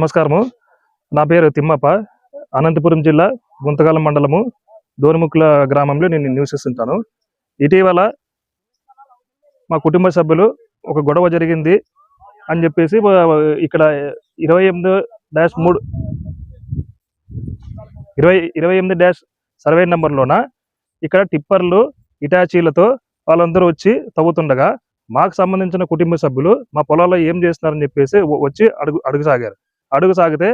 నమస్కారము. నా పేరు తిమ్మప్ప. అనంతపురం జిల్లా గుంతకాలం మండలము దోనిముక్కుల గ్రామంలో నేను నివసిస్తుంటాను. ఇటీవల మా కుటుంబ సభ్యులు ఒక గొడవ జరిగింది అని చెప్పేసి ఇక్కడ ఇరవై ఎనిమిది డాష్ మూడు ఇరవై ఇరవై ఎనిమిది డాష్ సర్వే నెంబర్లోన ఇక్కడ టిప్పర్లు ఇటాచీలతో వాళ్ళందరూ వచ్చి తవ్వుతుండగా మాకు సంబంధించిన కుటుంబ సభ్యులు మా పొలాల్లో ఏం చేస్తున్నారని చెప్పేసి వచ్చి అడుగు అడుగుసాగారు. అడుగు సాగితే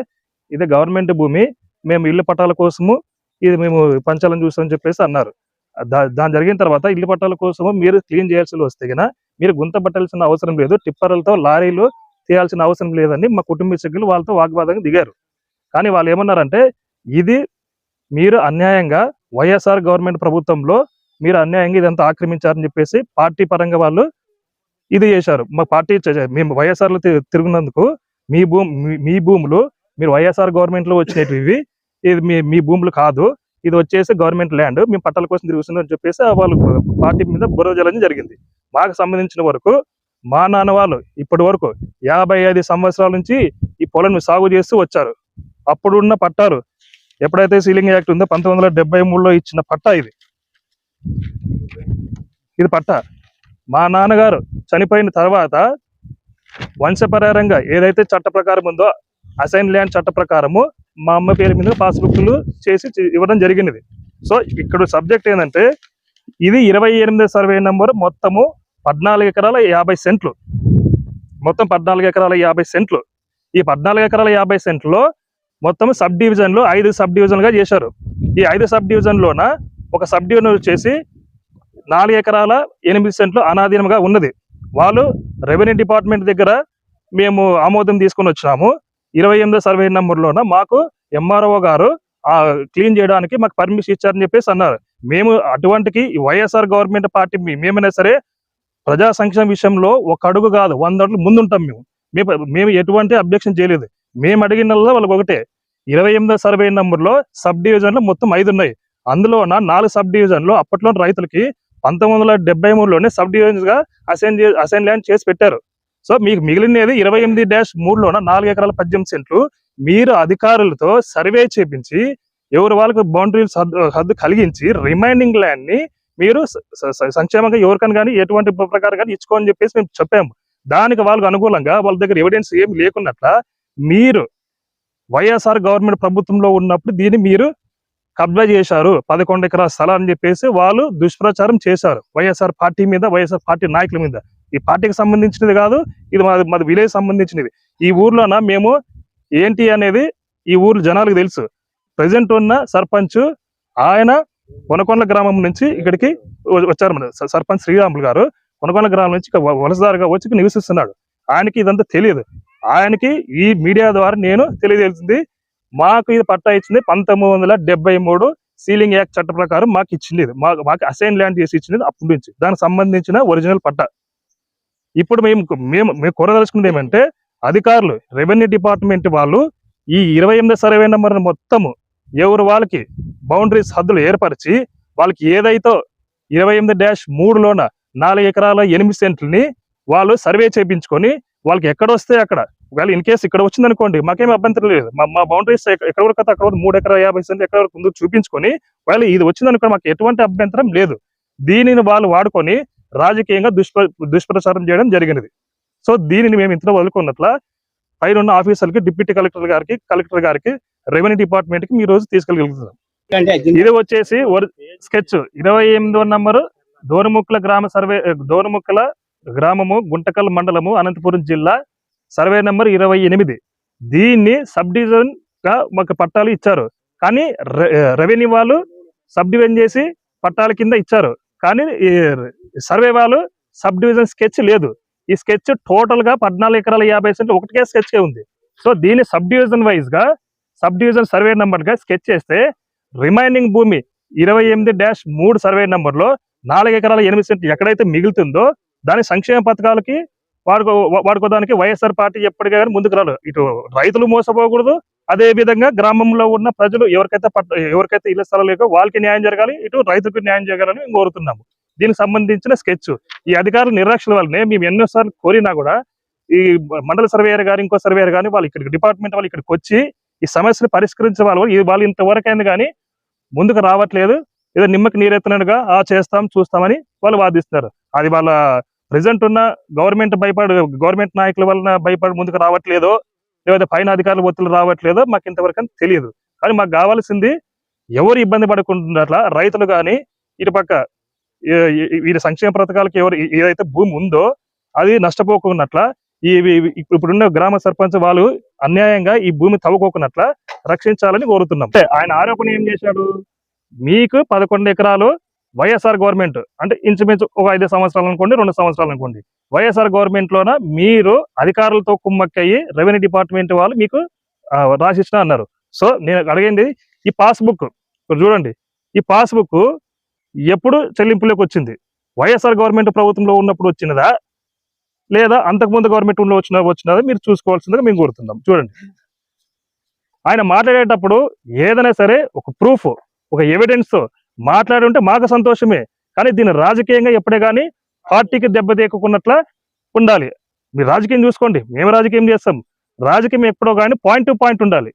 ఇది గవర్నమెంట్ భూమి మేము ఇల్లు పట్టాల కోసము ఇది మేము పంచాలని చూస్తామని చెప్పేసి అన్నారు. దాని జరిగిన తర్వాత ఇల్లు పట్టాల కోసము మీరు క్లీన్ చేయాల్సి వస్తే గన మీరు గుంత పట్టాల్సిన అవసరం లేదు టిప్పర్లతో లారీలు తీయాల్సిన అవసరం లేదని మా కుటుంబ సభ్యులు వాళ్ళతో వాగ్వాదంగా దిగారు. కానీ వాళ్ళు ఏమన్నారంటే ఇది మీరు అన్యాయంగా వైఎస్ఆర్ గవర్నమెంట్ ప్రభుత్వంలో మీరు అన్యాయంగా ఇదంతా ఆక్రమించారని చెప్పేసి పార్టీ పరంగా వాళ్ళు ఇది చేశారు. మా పార్టీ మేము వైఎస్ఆర్లో తిరిగినందుకు మీ భూమి మీ- భూములు మీరు వైఎస్ఆర్ గవర్నమెంట్లో వచ్చినవి ఇవి. ఇది మీ మీ భూములు కాదు. ఇది వచ్చేసి గవర్నమెంట్ ల్యాండ్. మేము పట్టాల కోసం తిరుగుతుందని చెప్పేసి వాళ్ళు పార్టీ మీద బురద జల్లడం జరిగింది. మాకు సంబంధించిన వరకు మా నాన్న వాళ్ళు ఇప్పటి వరకు యాభై ఐదు సంవత్సరాల నుంచి ఈ పొలం సాగు చేస్తూ వచ్చారు. అప్పుడు ఉన్న పట్టాలు ఎప్పుడైతే సీలింగ్ యాక్ట్ ఉందో పంతొమ్మిది వందల డెబ్బై మూడులో ఇచ్చిన పట్టా ఇది. ఇది పట్టా. మా నాన్నగారు చనిపోయిన తర్వాత వంశపరారంగా ఏదైతే చట్ట ప్రకారం ఉందో అసైన్ ల్యాండ్ చట్ట ప్రకారము మా అమ్మ పేరు మీద పాస్బుక్లు చేసి ఇవ్వడం జరిగినది. సో ఇక్కడ సబ్జెక్ట్ ఏంటంటే ఇది ఇరవై ఎనిమిది సర్వే నెంబర్ మొత్తము పద్నాలుగు ఎకరాల యాభై సెంట్లు. మొత్తం పద్నాలుగు ఎకరాల యాభై సెంట్లు. ఈ పద్నాలుగు ఎకరాల యాభై సెంట్లో మొత్తం సబ్ డివిజన్లు ఐదు సబ్ డివిజన్లుగా చేశారు. ఈ ఐదు సబ్ డివిజన్లోన ఒక సబ్ డివిజన్ వచ్చేసి నాలుగు ఎకరాల ఎనిమిది సెంట్లు అనాధీనంగా ఉన్నది. వాళ్ళు రెవెన్యూ డిపార్ట్మెంట్ దగ్గర మేము ఆమోదం తీసుకొని వచ్చినాము. ఇరవై ఎనిమిదో సర్వే నెంబర్లోన మాకు ఎంఆర్ఓ గారు ఆ క్లీన్ చేయడానికి మాకు పర్మిషన్ ఇచ్చారని చెప్పేసి అన్నారు. మేము అటువంటికి వైఎస్ఆర్ గవర్నమెంట్ పార్టీ మేమైనా సరే ప్రజా సంక్షేమ విషయంలో ఒక అడుగు కాదు వంద అడుగులు ముందుంటాం మేము. మేము మేము ఎటువంటి అబ్జెక్షన్ చేయలేదు. మేము అడిగినల్లా వాళ్ళకి ఒకటే. ఇరవై ఎనిమిదో సర్వే నెంబర్లో సబ్ డివిజన్లు మొత్తం ఐదు ఉన్నాయి అందులో నాలుగు సబ్ డివిజన్లు అప్పట్లో రైతులకి పంతొమ్మిది వందల డెబ్బై మూడులోనే సబ్ డివిజన్స్గా అసైన్ అసైన్ ల్యాండ్ చేసి పెట్టారు. సో మీకు మిగిలినది ఇరవై ఎనిమిది డాష్ మూడులోన నాలుగు ఎకరాల పద్దెనిమిది సెంట్లు. మీరు అధికారులతో సర్వే చేపించి ఎవరు వాళ్ళకు బౌండరీలు హద్దు హద్దు కలిగించి రిమైనింగ్ ల్యాండ్ని మీరు సంక్షేమంగా ఎవరికైనా కానీ ఎటువంటి ప్రకారం కానీ ఇచ్చుకోని చెప్పేసి మేము చెప్పాము. దానికి వాళ్ళకు అనుకూలంగా వాళ్ళ దగ్గర ఎవిడెన్స్ ఏమి లేకున్నట్ల మీరు వైఎస్ఆర్ గవర్నమెంట్ ప్రభుత్వంలో ఉన్నప్పుడు దీన్ని మీరు కబ్జా చేశారు. పదకొండు ఎకరాల స్థలం అని చెప్పేసి వాళ్ళు దుష్ప్రచారం చేశారు. వైఎస్ఆర్ పార్టీ మీద వైఎస్ఆర్ పార్టీ నాయకుల మీద. ఈ పార్టీకి సంబంధించినది కాదు ఇది మాది మాది విలేజ్ సంబంధించినది. ఈ ఊర్లోన మేము ఏంటి అనేది ఈ ఊర్లో జనాలకు తెలుసు. ప్రజెంట్ ఉన్న సర్పంచ్ ఆయన కొనకొండ గ్రామం నుంచి ఇక్కడికి వచ్చారు మన స- సర్పంచ్ శ్రీరాములు గారు. కొనకొండ గ్రామం నుంచి వలసదారుగా వచ్చి నివసిస్తున్నాడు. ఆయనకి ఇదంతా తెలియదు. ఆయనకి ఈ మీడియా ద్వారా నేను తెలియజేసింది మాకు ఇది పట్టా ఇచ్చింది పంతొమ్మిది వందల డెబ్బై మూడు సీలింగ్ యాక్ట్ చట్ట ప్రకారం మాకు ఇచ్చింది మాకు మాకు అసైన్ ల్యాండ్ చేసి ఇచ్చింది అప్పటి నుంచి. దానికి సంబంధించిన ఒరిజినల్ పట్ట. ఇప్పుడు మేము మేము మేము కోరదలుచుకున్నది ఏమంటే అధికారులు రెవెన్యూ డిపార్ట్మెంట్ వాళ్ళు ఈ ఇరవై ఎనిమిది సర్వే నెంబర్ మొత్తము ఎవరు వాళ్ళకి బౌండరీస్ హద్దులు ఏర్పరిచి వాళ్ళకి ఏదైతే ఇరవై ఎనిమిది డాష్ మూడులోన నాలుగు ఎకరాల ఎనిమిది సెంట్లని వాళ్ళు సర్వే చేయించుకొని వాళ్ళకి ఎక్కడ వస్తే అక్కడ ఒకవేళ ఇన్ కేసు ఇక్కడ వచ్చిందనుకోండి మాకేం అభ్యంతరం లేదు. మా మా బౌండరీస్ ఎక్కడ వరకు అక్కడ వరకు మూడు ఎకరాల యాభై సెంట్లు ఎక్కడ వరకు ఉందో చూపించుకొని ఒకవేళ ఇది వచ్చిందనుకో మాకు ఎటువంటి అభ్యంతరం లేదు. దీనిని వాళ్ళు వాడుకొని రాజకీయంగా దుష్ప్ర దుష్ప్రచారం చేయడం జరిగినది. సో దీనిని మేము ఇంతలో వదులుకున్నట్ల పైన ఉన్న ఆఫీసర్కి డిప్యూటీ కలెక్టర్ గారికి కలెక్టర్ గారికి రెవెన్యూ డిపార్ట్మెంట్కి ఈ రోజు తీసుకెళ్ళగలుగుతున్నాం. ఇది వచ్చేసి స్కెచ్ ఇరవై ఎనిమిదో నంబరు దోరుముక్కల గ్రామ సర్వే దోరుముక్కల గ్రామము గుంటకల్ మండలము అనంతపురం జిల్లా సర్వే నెంబర్ ఇరవై ఎనిమిది. దీన్ని సబ్ డివిజన్గా మాకు పట్టాలు ఇచ్చారు. కానీ రెవెన్యూ వాళ్ళు సబ్ డివిజన్ చేసి పట్టాల కింద ఇచ్చారు. కానీ ఈ సర్వే వాళ్ళు సబ్ డివిజన్ స్కెచ్ లేదు. ఈ స్కెచ్ టోటల్గా పద్నాలుగు ఎకరాల యాభై సెంట్లు ఒకటికే స్కెచ్కే ఉంది. సో దీన్ని సబ్ డివిజన్ వైజ్గా సబ్ డివిజన్ సర్వే నెంబర్గా స్కెచ్ చేస్తే రిమైనింగ్ భూమి ఇరవై ఎనిమిది డాష్ మూడు సర్వే నెంబర్లో నాలుగు ఎకరాల ఎనిమిది సెంట్లు ఎక్కడైతే మిగులుతుందో దాని సంక్షేమ పథకాలకి వాడుకో వాడుకోవడానికి వైఎస్ఆర్ పార్టీ ఎప్పటికీ కానీ ముందుకు రాలేదు. ఇటు రైతులు మోసపోకూడదు. అదే విధంగా గ్రామంలో ఉన్న ప్రజలు ఎవరికైతే పట్ల ఎవరికైతే ఇళ్ళ స్థలం లేకో వాళ్ళకి న్యాయం జరగాలి ఇటు రైతులకు న్యాయం జరగాలని మేము కోరుతున్నాము. దీనికి సంబంధించిన స్కెచ్. ఈ అధికారుల నిర్లక్ష్యం వల్లనే మేము ఎన్నోసార్లు కోరినా కూడా ఈ మండల సర్వేయర్ గారు ఇంకో సర్వేయర్ కానీ వాళ్ళు ఇక్కడ డిపార్ట్మెంట్ వాళ్ళు ఇక్కడికి వచ్చి ఈ సమస్యను పరిష్కరించే వాళ్ళు ఇది వాళ్ళు ఇంతవరకు అయింది కానీ ముందుకు రావట్లేదు. ఏదో నిమ్మకి నీరెత్తినట్టుగా ఆ చేస్తాం చూస్తామని వాళ్ళు వాదిస్తున్నారు. అది వాళ్ళ ప్రజెంట్ ఉన్న గవర్నమెంట్ భయపడు గవర్నమెంట్ నాయకుల వలన భయపడి ముందుకు రావట్లేదో లేదా పైన అధికారుల ఒత్తిడి రావట్లేదో మాకు ఇంతవరకు తెలియదు. కానీ మాకు కావాల్సింది ఎవరు ఇబ్బంది పడకుండా రైతులు కానీ ఇటు పక్క వీరి సంక్షేమ పథకాలకు ఎవరు ఏదైతే భూమి ఉందో అది నష్టపోకున్నట్ల ఈ ఇప్పుడున్న గ్రామ సర్పంచ్ వాళ్ళు అన్యాయంగా ఈ భూమి తవ్వుకోకున్నట్ల రక్షించాలని కోరుతున్నాం. ఆయన ఆరోపణ ఏం చేశాడు? మీకు పదకొండు ఎకరాలు వైఎస్ఆర్ గవర్నమెంట్ అంటే ఇంచుమించు ఒక ఐదు సంవత్సరాలు అనుకోండి రెండు సంవత్సరాలు అనుకోండి. వైఎస్ఆర్ గవర్నమెంట్ లోన మీరు అధికారులతో కుమ్మక్కయ్యి రెవెన్యూ డిపార్ట్మెంట్ వాళ్ళు మీకు ఆ, రాసిచ్చిన అన్నారు. సో నేను అడిగింది ఈ పాస్బుక్ చూడండి. ఈ పాస్బుక్ ఎప్పుడు చెల్లింపులోకి వచ్చింది? వైఎస్ఆర్ గవర్నమెంట్ ప్రభుత్వంలో ఉన్నప్పుడు వచ్చినదా? లేదా అంతకుముందు గవర్నమెంట్లో వచ్చిన వచ్చినదా? మీరు చూసుకోవాల్సిందిగా మేము కోరుతున్నాం. చూడండి. ఆయన మాట్లాడేటప్పుడు ఏదైనా సరే ఒక ప్రూఫ్ ఒక ఎవిడెన్స్ మాట్లాడి ఉంటే మాకు సంతోషమే. కానీ దీన్ని రాజకీయంగా ఎప్పుడే కానీ పార్టీకి దెబ్బతీయకున్నట్ల ఉండాలి. మీరు రాజకీయం చూసుకోండి. మేము రాజకీయం చేస్తాం. రాజకీయం ఎప్పుడో కానీ పాయింట్ టు పాయింట్ ఉండాలి.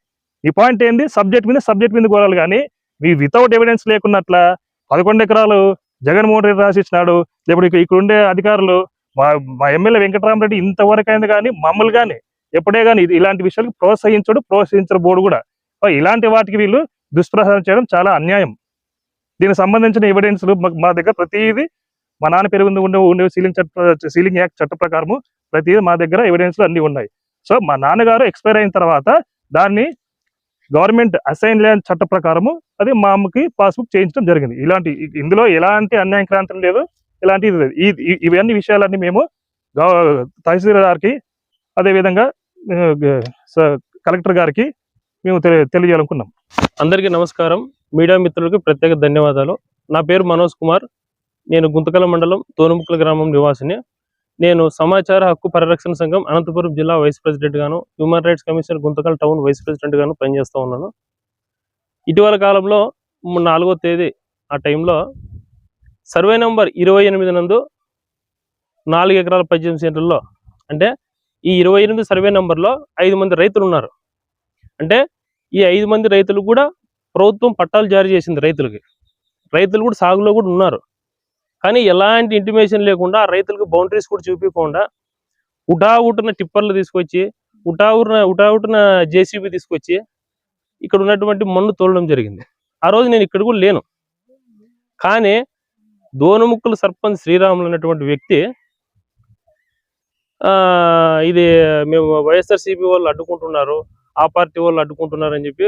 ఈ పాయింట్ ఏంది? సబ్జెక్ట్ మీద సబ్జెక్ట్ మీద కోరాలి కానీ మీ వితౌట్ ఎవిడెన్స్ లేకున్నట్ల పదకొండు ఎకరాలు జగన్మోహన్ రెడ్డి రాసిచ్చినాడు. లేకపోతే ఇక్కడ- ఉండే అధికారులు మా మా ఎమ్మెల్యే వెంకటరామరెడ్డి ఇంతవరకు అయింది కానీ మమ్మల్ని కానీ ఎప్పుడే కానీ ఇలాంటి విషయాలకు ప్రోత్సహించడు ప్రోత్సహించడు బోర్డు కూడా. ఇలాంటి వాటికి వీళ్ళు దుష్ప్రచారం చేయడం చాలా అన్యాయం. దీనికి సంబంధించిన ఎవిడెన్స్లు మా దగ్గర ప్రతిదీ మా నాన్న పేరు ఉండే ఉండే సీలింగ్ చట్ట సీలింగ్ యాక్ట్ చట్ట ప్రకారము ప్రతిదీ మా దగ్గర ఎవిడెన్స్లు అన్నీ ఉన్నాయి. సో మా నాన్నగారు ఎక్స్పైర్ అయిన తర్వాత దాన్ని గవర్నమెంట్ అసైన్ ల్యాండ్ చట్ట ప్రకారము అది మా అమ్మకి పాస్బుక్ చేయించడం జరిగింది. ఇలాంటి ఇందులో ఎలాంటి అన్యాయం క్రాంతం లేదు. ఇలాంటి ఇది లేదు. ఇవన్నీ విషయాలన్నీ మేము తహసీల్దార్కి గారికి అదేవిధంగా కలెక్టర్ గారికి మేము తెలి- తెలియజేయాలనుకున్నాం. అందరికీ నమస్కారం. మీడియా మిత్రులకి ప్రత్యేక ధన్యవాదాలు. నా పేరు మనోజ్ కుమార్. నేను గుంతకల మండలం తోనుముక్కల గ్రామం నివాసిని. నేను సమాచార హక్కు పరిరక్షణ సంఘం అనంతపురం జిల్లా వైస్ ప్రెసిడెంట్ గాను human rights commission Guntakal town vice president గాను పనిచేస్తూ ఉన్నాను. ఇటీవల కాలంలో నాలుగో తేదీ ఆ టైంలో సర్వే నెంబర్ ఇరవై ఎనిమిది నందు నాలుగు ఎకరాల పద్దెనిమిది సెంటర్లో అంటే ఈ ఇరవై ఎనిమిది సర్వే నెంబర్లో ఐదు మంది రైతులు ఉన్నారు. అంటే ఈ ఐదు మంది రైతులు కూడా ప్రభుత్వం పట్టాలు జారీ చేసింది రైతులకి. రైతులు కూడా సాగులో కూడా ఉన్నారు. కానీ ఎలాంటి ఇంటిమేషన్ లేకుండా రైతులకు బౌండరీస్ కూడా చూపించకుండా ఉటా టిప్పర్లు తీసుకొచ్చి ఉటా ఉటున ఉటా జేసీబీ తీసుకొచ్చి ఇక్కడ ఉన్నటువంటి మన్ను తోలడం జరిగింది. ఆ రోజు నేను ఇక్కడ కూడా లేను. కానీ దోనముక్కుల సర్పంచ్ శ్రీరాములు అనేటువంటి వ్యక్తి ఆ ఇది మేము వైఎస్ఆర్సీపీ వాళ్ళు అడ్డుకుంటున్నారు. ఆ పార్టీ వాళ్ళు అడ్డుకుంటున్నారు అని చెప్పి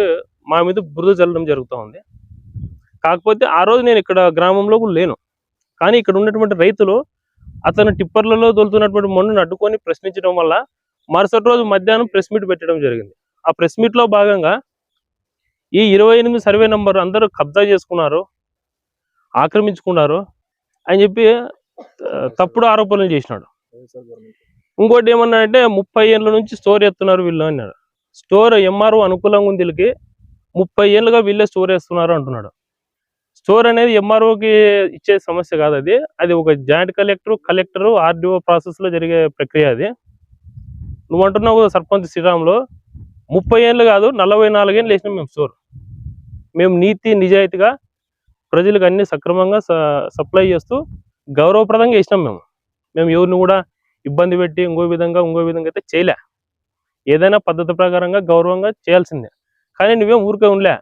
మా మీద బురద చల్లడం జరుగుతూ ఉంది. కాకపోతే ఆ రోజు నేను ఇక్కడ గ్రామంలో కూడా లేను. కానీ ఇక్కడ ఉన్నటువంటి రైతులు అతను టిప్పర్లలో తోలుతున్నటువంటి మన్నును అడ్డుకొని ప్రశ్నించడం వల్ల మరుసటి రోజు మధ్యాహ్నం ప్రెస్ మీట్ పెట్టడం జరిగింది. ఆ ప్రెస్ మీట్లో భాగంగా ఈ ఇరవై ఎనిమిది సర్వే నంబర్ అందరూ కబ్జా చేసుకున్నారు ఆక్రమించుకున్నారు అని చెప్పి తప్పుడు ఆరోపణలు చేసినాడు. ఇంకోటి ఏమన్నా అంటే ముప్పై ఏళ్ళ నుంచి స్టోర్ ఎత్తున్నారు వీళ్ళు అన్నాడు. స్టోర్ ఎంఆర్ఓ అనుకూలంగా ఉంది వీళ్ళకి. ముప్పై ఏళ్ళుగా వీళ్ళే స్టోర్ వేస్తున్నారు అంటున్నాడు. స్టోర్ అనేది ఎంఆర్ఓకి ఇచ్చే సమస్య కాదు అది. అది ఒక జాయింట్ కలెక్టర్ కలెక్టర్ ఆర్డీఓ ప్రాసెస్లో జరిగే ప్రక్రియ అది. నువ్వు అంటున్నావు సర్పంచ్ శ్రీరాములు ముప్పై ఏళ్ళు కాదు నలభై నాలుగేళ్ళు వేసినాం మేము స్టోర్. మేము నీతి నిజాయితీగా ప్రజలకు అన్ని సక్రమంగా సప్లై చేస్తూ గౌరవప్రదంగా వేసినాం మేము. మేము ఎవరిని కూడా ఇబ్బంది పెట్టి ఇంకో విధంగా ఇంకో విధంగా అయితే చేయలే. ఏదైనా పద్ధతి ప్రకారంగా గౌరవంగా చేయాల్సిందే. కానీ నువ్వేం ఊరికే ఉండలే.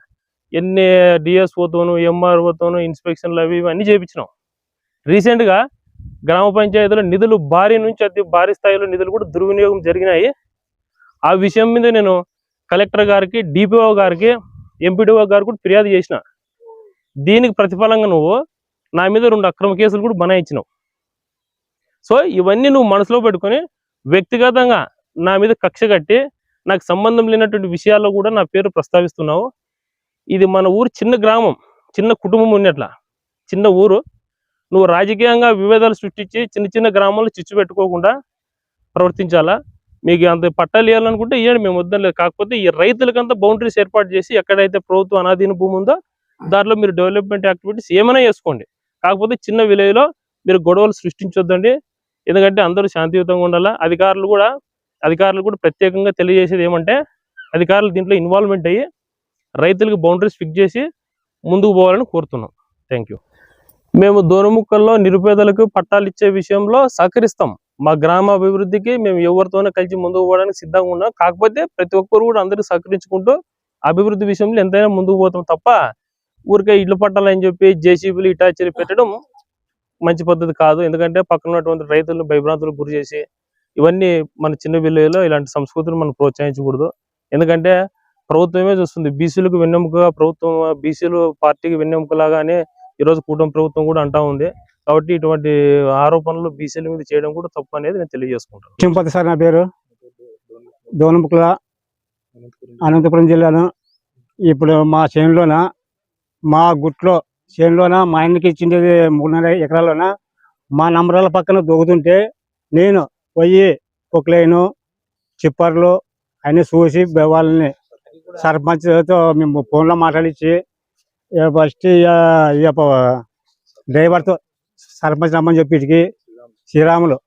ఎన్ని డిఎస్ఓతోను ఎంఆర్ఓతోను ఇన్స్పెక్షన్లు అవి ఇవన్నీ చేయించినావు రీసెంట్గా గ్రామ పంచాయతీలో నిధులు భారీ నుంచి అతి భారీ స్థాయిలో నిధులు కూడా దుర్వినియోగం జరిగినాయి. ఆ విషయం మీద నేను కలెక్టర్ గారికి డిపిఓ గారికి ఎంపీడీఓ గారికి కూడా ఫిర్యాదు చేసిన. దీనికి ప్రతిఫలంగా నువ్వు నా మీద రెండు అక్రమ కేసులు కూడా బనాయించినావు. సో ఇవన్నీ నువ్వు మనసులో పెట్టుకొని వ్యక్తిగతంగా నా మీద కక్ష కట్టి నాకు సంబంధం లేనటువంటి విషయాల్లో కూడా నా పేరు ప్రస్తావిస్తున్నావు. ఇది మన ఊరు చిన్న గ్రామం చిన్న కుటుంబం ఉన్నట్ల చిన్న ఊరు. నువ్వు రాజకీయంగా విభేదాలు సృష్టించి చిన్న చిన్న గ్రామాలు చిచ్చు పెట్టుకోకుండా ప్రవర్తించాలా? మీకు అంత పట్టాలు ఇవ్వాలనుకుంటే ఇవ్వండి మేము వద్దని లేదు కాకపోతే ఈ రైతులకంతా బౌండరీస్ ఏర్పాటు చేసి ఎక్కడైతే ప్రభుత్వం అనాధీన భూమి ఉందో దాంట్లో మీరు డెవలప్మెంట్ యాక్టివిటీస్ ఏమైనా చేసుకోండి. కాకపోతే చిన్న విలేజ్లో మీరు గొడవలు సృష్టించొద్దండి. ఎందుకంటే అందరూ శాంతియుతంగా ఉండాలా? అధికారులు కూడా అధికారులు కూడా ప్రత్యేకంగా తెలియజేసేది ఏమంటే అధికారులు దీంట్లో ఇన్వాల్వ్మెంట్ అయ్యి రైతులకు బౌండరీస్ ఫిక్స్ చేసి ముందుకు పోవాలని కోరుతున్నాం. థ్యాంక్ యూ మేము దూరముక్కల్లో నిరుపేదలకు పట్టాలు ఇచ్చే విషయంలో సహకరిస్తాం. మా గ్రామ అభివృద్ధికి మేము ఎవరితోనే కలిసి ముందుకు పోవడానికి సిద్ధంగా ఉన్నాం. కాకపోతే ప్రతి ఒక్కరు కూడా అందరూ సహకరించుకుంటూ అభివృద్ధి విషయంలో ఎంతైనా ముందుకు పోతాం తప్ప ఊరికే ఇళ్ళు పట్టాలని చెప్పి జేసీబీలు ఇటాచీలు పెట్టడం మంచి పద్ధతి కాదు. ఎందుకంటే పక్కన ఉన్నటువంటి రైతులను భయభ్రాంతులకు గురి చేసి ఇవన్నీ మన చిన్న విలేజ్లో ఇలాంటి సంస్కృతిని మనం ప్రోత్సహించకూడదు. ఎందుకంటే ప్రభుత్వమే చూస్తుంది. బీసీలకు వెన్నెముకగా ప్రభుత్వం బీసీలు పార్టీకి వెన్నెముకలాగానే ఈరోజు కూటమి ప్రభుత్వం కూడా అంటా ఉంది. కాబట్టి ఇటువంటి ఆరోపణలు బీసీల మీద చేయడం కూడా తప్పు అనేది నేను తెలియజేసుకుంటాను చింపతి సార్ నా పేరు. దోనముకుల అనంతపురం జిల్లాను. ఇప్పుడు మా చేనులోన మా గుట్లో చేనులోన మా ఆయనకి ఇచ్చిండేది మూడున్నర ఎకరాల్లోన మా నంబరాల పక్కన దొగుతుంటే నేను పోయి కుక్లైను చిప్పర్లు అన్నీ చూసి వాళ్ళని సర్పంచ్తో మేము ఫోన్లో మాట్లాడించి ఫస్ట్ డ్రైవర్తో సర్పంచ్ రమ్మని చెప్పి శ్రీరాములు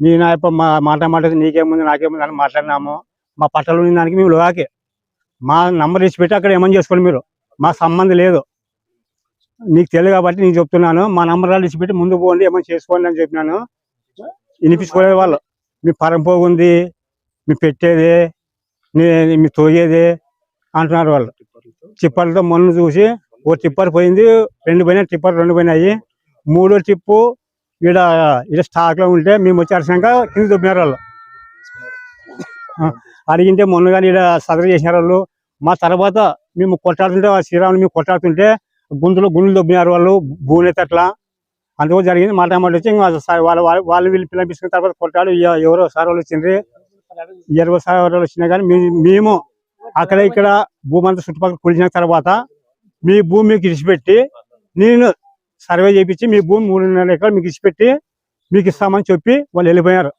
మీ నా యొక్క మా మాట మాట్లాడి నీకేముంది నాకేముంది అని మాట్లాడినాము. మా పట్టలు ఉన్న దానికి మేము లోకే మా నంబర్ ఇచ్చి పెట్టి అక్కడ ఏమని చేసుకోండి మీరు? మా సంబంధం లేదు. నీకు తెలియదు కాబట్టి నేను చెప్తున్నాను. మా నంబర్ ఇచ్చి పెట్టి ముందు పోండి ఏమని చేసుకోండి అని చెప్పినాను. వినిపించుకోలేదు వాళ్ళు. మీ పరంపోగు పోగుంది మీ పెట్టేది మీ తోయేది అంటున్నారు వాళ్ళు. టిప్పర్లతో మొన్న చూసి ఓ టిప్పర్ పోయింది రెండు పోయినాయి టిప్పర్ రెండు పోయినాయి. మూడో టిప్పు ఈడ ఈడ స్టాక్లో ఉంటే మేము వచ్చి అరిసినాక కింద దొబ్బినారు వాళ్ళు. అడిగింటే మొన్న కానీ ఈడ సదరు చేసినారు వాళ్ళు. మా తర్వాత మేము కొట్టాడుతుంటే ఆ శ్రీరాములు మేము కొట్టాడుతుంటే గుంతులు గుండెలు దొబ్బినారు వాళ్ళు భూమి అట్లా అందుకు జరిగింది. మాట వచ్చి ఇంకా సా- వాళ్ళ వాళ్ళ వాళ్ళు వీళ్ళు పిలిపించుకున్న తర్వాత కొట్టాడు. ఎవరో సార్ వాళ్ళు వచ్చిండ్రి. ఇరవై సార్ వాళ్ళు వచ్చినా కానీ మీ- మేము అక్కడ ఇక్కడ భూమి అంతా చుట్టుపక్కల కూల్చిన తర్వాత మీ భూమి మీకు నేను సర్వే చేయించి మీ భూమి మూడున్నర ఎకరాలు మీకు ఇచ్చిపెట్టి మీకు ఇస్తామని చెప్పి వాళ్ళు వెళ్ళిపోయారు.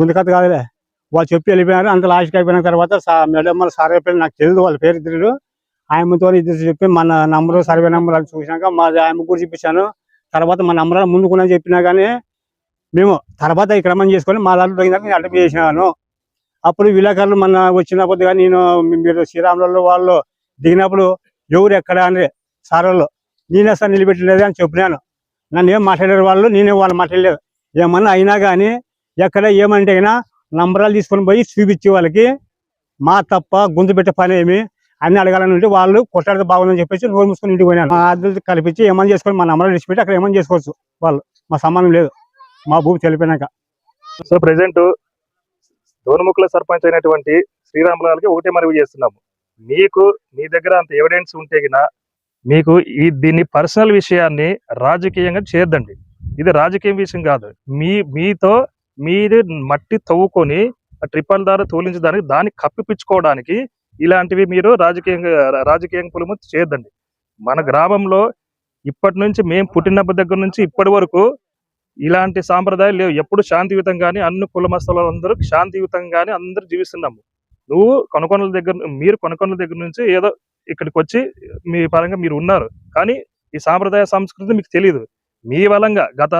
గుంతకథ కాదులే. వాళ్ళు చెప్పి వెళ్ళిపోయారు. అంత లాస్ట్కి అయిపోయిన తర్వాత మేడం సర్వే పేరు నాకు తెలియదు వాళ్ళ పేరు ఇద్దరు. ఆయనతో ఇద్దరు చెప్పి మన నంబరు సర్వే నెంబర్ అని చూసినాక మా ఆయన గురించి చూపించాను. తర్వాత మా నంబర్ ముందుకున్నా చెప్పినా కానీ మేము తర్వాత ఈ క్రమం చేసుకొని మా దాంట్లో పోయినాక నేను అడ్డం చేసినాను. అప్పుడు విలేకరులు మన వచ్చినప్పుడు కానీ నేను మీరు శ్రీరాములలో వాళ్ళు దిగినప్పుడు ఎవరు ఎక్కడ అని సార్ వాళ్ళు నేనే సార్ నిలబెట్టలేదు అని చెప్పినాను. నన్ను ఏం మాట్లాడారు వాళ్ళు నేనే వాళ్ళు మాట్లాడలేదు. ఏమన్నా అయినా కానీ ఎక్కడ ఏమంటే అయినా నంబరాలు తీసుకొని పోయి చూపించే వాళ్ళకి మా తప్ప గుంతు పెట్టే పని ఏమి అన్ని అడగాలని ఉంటే వాళ్ళు కొట్టాడితే బాగుందని చెప్పేసి నోరు మూసుకొని ఇంటికి పోయినాను మా అద్దెలు కల్పించి ఏమని చేసుకొని మా నంబరాలు ఇచ్చిపెట్టి అక్కడ ఏమని చేసుకోవచ్చు? వాళ్ళు. మా సంబంధం లేదు. మా భూమి చెల్లిపోయినాక సో ప్రజెంట్ దోనుముఖుల సర్పంచ్ అయినటువంటి శ్రీరాములకి ఒకటే మనవి చేస్తున్నాము. మీకు మీ దగ్గర అంత ఎవిడెన్స్ ఉంటే గిన మీకు ఈ దీన్ని పర్సనల్ విషయాన్ని రాజకీయంగా చేద్దండి ఇది రాజకీయ విషయం కాదు. మీ మీతో మీరు మట్టి తవ్వుకొని ట్రిపల్ దారి తోలించడానికి దాన్ని కప్పిపించుకోవడానికి ఇలాంటివి మీరు రాజకీయంగా రాజకీయం పులుము చేయొద్దండి. మన గ్రామంలో ఇప్పటి నుంచి మేము పుట్టినప్పటి దగ్గర నుంచి ఇప్పటి వరకు ఇలాంటి సాంప్రదాయాలు లేవు. ఎప్పుడు శాంతియుతంగానే అన్ని కుల అందరూ శాంతియుతంగానే అందరూ జీవిస్తున్నాము. నువ్వు కొనుకొనల దగ్గర మీరు కొనుకొనల దగ్గర నుంచి ఏదో ఇక్కడికి వచ్చి మీ పరంగా మీరు ఉన్నారు. కానీ ఈ సాంప్రదాయ సంస్కృతి మీకు తెలియదు మీ వలంగా గత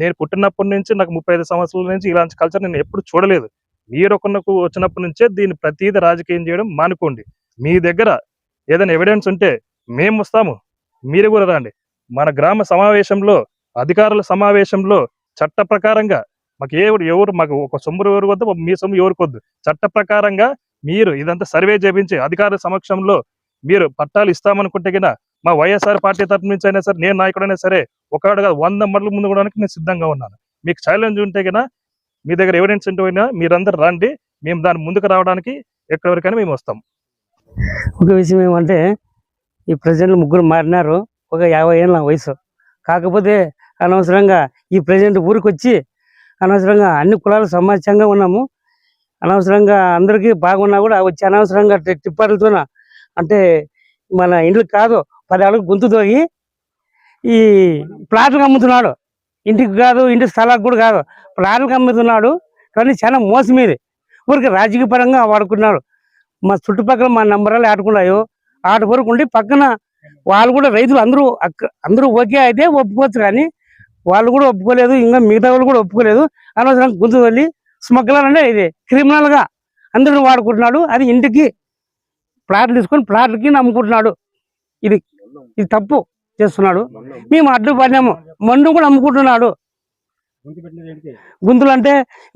నేను పుట్టినప్పటి నుంచి నాకు ముప్పై ఐదు సంవత్సరాల నుంచి ఇలాంటి కల్చర్ నేను ఎప్పుడు చూడలేదు. మీరు వచ్చినప్పటి నుంచే దీన్ని ప్రతీది రాజకీయం చేయడం మానుకోండి. మీ దగ్గర ఏదైనా ఎవిడెన్స్ ఉంటే మేము వస్తాము. మీరు కూడా రండి. మన గ్రామ సమావేశంలో అధికారుల సమావేశంలో చట్ట ప్రకారంగా మాకు ఏ ఎవరు మాకు ఒక సొమ్మురు ఎవరు వద్దు మీ సొమ్ము ఎవరికి వద్దు. చట్ట ప్రకారంగా మీరు ఇదంతా సర్వే చేపించి అధికారుల సమక్షంలో మీరు పట్టాలు ఇస్తామనుకుంటే గిన మా వైఎస్ఆర్ పార్టీ తరపు నుంచి అయినా సరే నేను నాయకుడైనా సరే ఒకడుగా వంద మండలు ముందు కూడా నేను సిద్ధంగా ఉన్నాను. మీకు ఛాలెంజ్ ఉంటే గిన మీ దగ్గర ఎవిడెన్స్ ఉంటే అయినా మీరందరూ రండి మేము దాని ముందుకు రావడానికి ఎక్కడి వరకైనా మేము వస్తాం. ఒక విషయం ఏమంటే ఈ ప్రజెంట్ ముగ్గురు మారినారు ఒక యాభై ఏళ్ళ వయసు. కాకపోతే అనవసరంగా ఈ ప్రజెంట్ ఊరికి వచ్చి అనవసరంగా అన్ని కులాలు సమాజంగా ఉన్నాము. అనవసరంగా అందరికీ బాగున్నా కూడా వచ్చి అనవసరంగా టిప్పర్లతో అంటే మన ఇండ్లు కాదు పది అడుగు గుంతు తోగి ఈ ప్లాట్లు అమ్ముతున్నాడు. ఇంటికి కాదు ఇంటి స్థలాలకు కూడా కాదు. ప్లాట్లకు అమ్ముతున్నాడు కానీ చాలా మోసం ఇది ఊరికి రాజకీయ పరంగా వాడుకున్నాడు మా చుట్టుపక్కల మా నంబరాలు ఆడుకున్నాయో ఆట వరకు ఉండి పక్కన వాళ్ళు కూడా రైతులు అందరూ అక్క- అందరూ ఓకే అయితే ఒప్పుకోవచ్చు కానీ వాళ్ళు కూడా ఒప్పుకోలేదు ఇంకా మిగతా వాళ్ళు కూడా ఒప్పుకోలేదు. అనవసరం గుంతు తల్లి స్మగ్లర్ అంటే ఇది క్రిమినల్గా అందరిని అందరూ వాడుకుంటున్నాడు. అది ఇంటికి ప్లాట్లు తీసుకొని ప్లాట్లకి నమ్ముకుంటున్నాడు. ఇది ఇది తప్పు. చేస్తున్నాడు. మేము అడ్డుపడినాము మండు కూడా అమ్ముకుంటున్నాడు. గుంతులు అంటే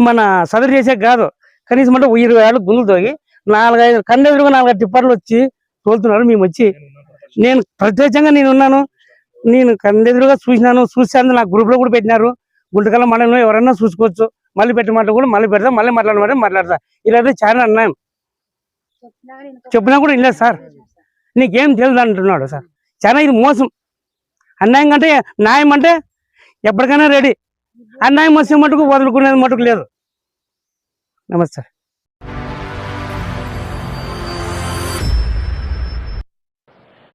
మన సదరు చేసే కాదు. కనీసం అంటే ఇరవై ఏళ్ళు గుంతులు తోగి నాలుగైదు కండెదురుగా నాలుగైదు టిప్పర్లు వచ్చి తోలుతున్నారు. మేము వచ్చి నేను ప్రత్యేకంగా నేను ఉన్నాను. నేను కండెదురుగా చూసినాను. చూసాను నా గ్రూప్లో కూడా పెట్టినారు. గుంటకల్ల మండలంలో ఎవరైనా చూసుకోవచ్చు. మళ్ళీ పెట్టమంటే కూడా మళ్ళీ పెడతా మళ్ళీ మాట్లాడమంటే మాట్లాడతా. ఇలా చాలా అన్నాను చెప్పినా కూడా ఇల్లే సార్. నీకేం తెలియదు అంటున్నాడు సార్. చాలా ఇది మోసం. అన్యాయం కంటే న్యాయం అంటే ఎప్పటికైనా రెడీ. అన్యాయం వచ్చే మటుకు వదులుకునేది మటుకు లేదు. నమస్తే.